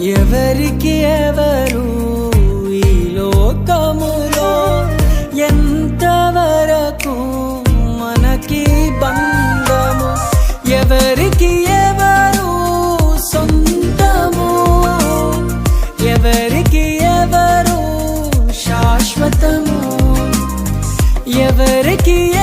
ఎవరికి ఎవరు ఈ లోకములో ఎంతవరకు మనకి బంధము? ఎవరికి ఎవరు సొంతము? ఎవరికి ఎవరు శాశ్వతము? ఎవరికి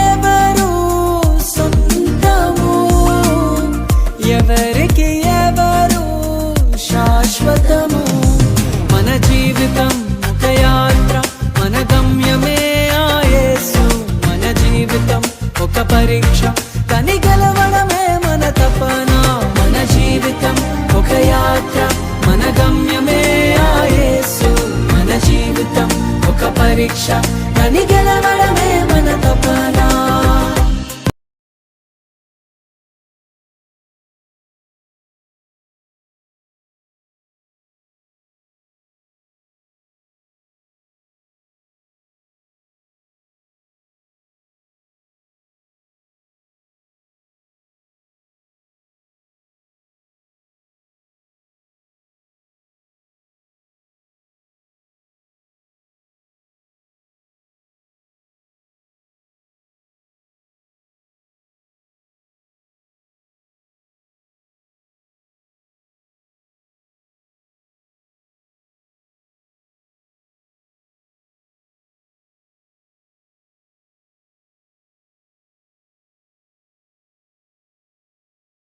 గమ్యమే ఆయేసు మన జీవితం. ఒక పరీక్ష కని గెలవడమే మన తపన. మన జీవితం ఒక యాత్ర మన గమ్యమే ఆయేసు మన జీవితం. ఒక పరీక్ష